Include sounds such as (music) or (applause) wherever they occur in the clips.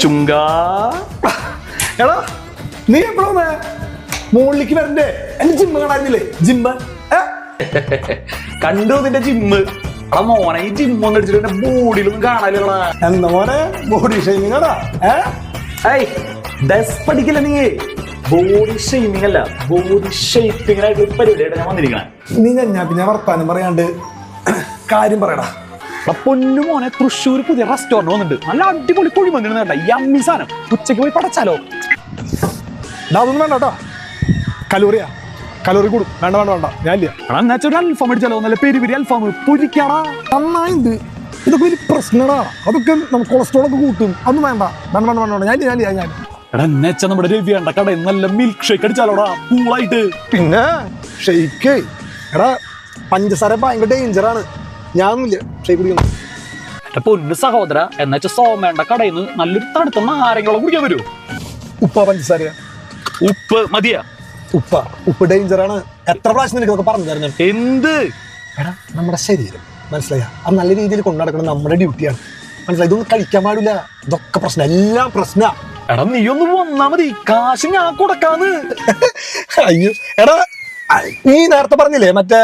ചുങ്കാ. എടാ നീ എപ്പോഴാണ് മുകളിലേക്ക് വരണ്ടേ? എന്റെ ജിമ്മ് കാണാനില്ലേ? ജിമ്മ് കണ്ടു നിന്റെ ജിമ്മ് എടാ മോനെ ഈ ജിമ്മ് കടിച്ചിട്ട് അടിച്ചിട്ട് എന്റെ ബോഡിയിലൊന്നും കാണാനില്ലടാ. എന്താ മോനെ? ബോഡി ഷെയ്മിങ് ആടാ. ഏയ് ഡസ് പഠിക്കില്ല നീ? ബോഡി ഷെയ്മിങ് അല്ല ബോഡി ഷേപ്പിങ്ങിനായിട്ട് ഒരു പരിപാടിയായിട്ട് ഞാൻ വന്നിരിക്കണേ. നീ ഞാൻ പിന്നെ വർത്താനം പറയാണ്ട് കാര്യം പറയടാ. പൊന്നു മോനെ തൃശ്ശൂർ പുതിയ റെസ്റ്റോറന്റ് വന്നിട്ടുണ്ട്. നല്ല അടിപൊളി കുഴി വന്നിരുന്ന യമ്മി സാധനം. ഉച്ചയ്ക്ക് പോയി പടച്ചാലോ? അതൊന്നും വേണ്ട കേട്ടോ. കലോറിയാ. കലോറി കൂടും. വേണ്ട വേണ്ട വേണ്ട. ഞാനില്ല എടാ എന്നാ ഒരു അൽഫാം അടിച്ചാലോ നല്ല പെരി പെരി അൽഫാം പൊരിക്കാടാ. നന്നായിണ്ട്. ഇതൊക്കെ ഒരു പ്രശ്നടാ. അതൊക്കെ നമുക്ക് കൊളസ്ട്രോൾ ഒക്കെ കൂട്ടും. അതൊന്നും വേണ്ട. വേണ്ട വേണ്ട വേണ്ട ഞാൻ ഞാനില്ല ഞാനില്ല ഞാൻ എടാ എന്നുവെച്ചാ നമ്മുടെ രവിയാണ്ട കടയിൽ നല്ല മിൽക്ക് ഷേക്ക് അടിച്ചാലോടാ. കൂളായിട്ട് പിന്നെ ഷെയ്ക്ക് എടാ പഞ്ചസാര ഭയങ്കര ഡേഞ്ചറാണ് ഞാനൊന്നുമില്ല പക്ഷേ കുടിക്കുന്നു എന്റെ പൊന്നു സഹോദര എന്നുവെച്ചാ സോമേണ്ട കടയിൽ നിന്ന് നല്ലൊരു തണുത്ത നാരങ്ങളും കുടിക്കാൻ വരുമോ ഉപ്പ പഞ്ചസാര. ഉപ്പ് മതിയാ? ഉപ്പ ഉപ്പ് ഡേഞ്ചറാണ് എത്ര പ്രാവശ്യം നിനക്കൊക്കെ പറഞ്ഞു തരുന്നു എന്ത്? എടാ നമ്മുടെ ശരീരം. മനസ്സിലായ? അത് നല്ല രീതിയിൽ കൊണ്ടു നടക്കണം നമ്മുടെ ഡ്യൂട്ടിയാണ് മനസ്സിലായി? ഇതൊന്നും കഴിക്കാൻ പാടില്ല. ഇതൊക്കെ പ്രശ്നം എല്ലാം പ്രശ്ന. എടാ നീ ഒന്ന് വന്നാ മതി. കാശ് ഞാൻ കൊടുക്കാന്ന്. (laughs) അയ്യോ എടാ നീ നേരത്തെ പറഞ്ഞില്ലേ മറ്റേ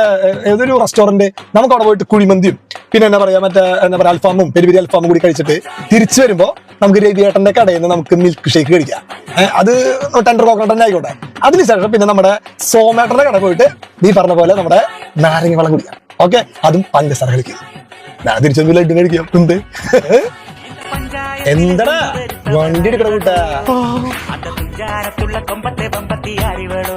ഏതൊരു റെസ്റ്റോറന്റ് നമുക്ക് അവിടെ പോയിട്ട് കുഴിമന്തിയും പിന്നെ എന്താ പറയാ മറ്റേ എന്താ പറയാ അൽഫാമും പെരുപിരി അൽഫാമും കൂടി കഴിച്ചിട്ട് തിരിച്ചു വരുമ്പോ നമുക്ക് രവിയേട്ടന്റെ കടയിൽ നിന്ന് നമുക്ക് മിൽക്ക് ഷേക്ക് കഴിക്കാം. അത് ടെൻഡർ കോക്കനട്ട് തന്നെ ആയിക്കോട്ടെ. അതിനുശേഷം പിന്നെ നമ്മുടെ സോമാറ്ററിന്റെ കട പോയിട്ട് നീ പറഞ്ഞ പോലെ നമ്മുടെ നാരങ്ങ വളം കുടിക്കാം. ഓക്കെ? അതും പഞ്ചസാര കളിക്കും ഞാൻ തിരിച്ചു ലഡ്ഡു കഴിക്കാം ഉണ്ട് എന്തടാ? വണ്ടി എടുക്കണം കൂട്ടാ. കൊമ്പത്തെ അറിവളോ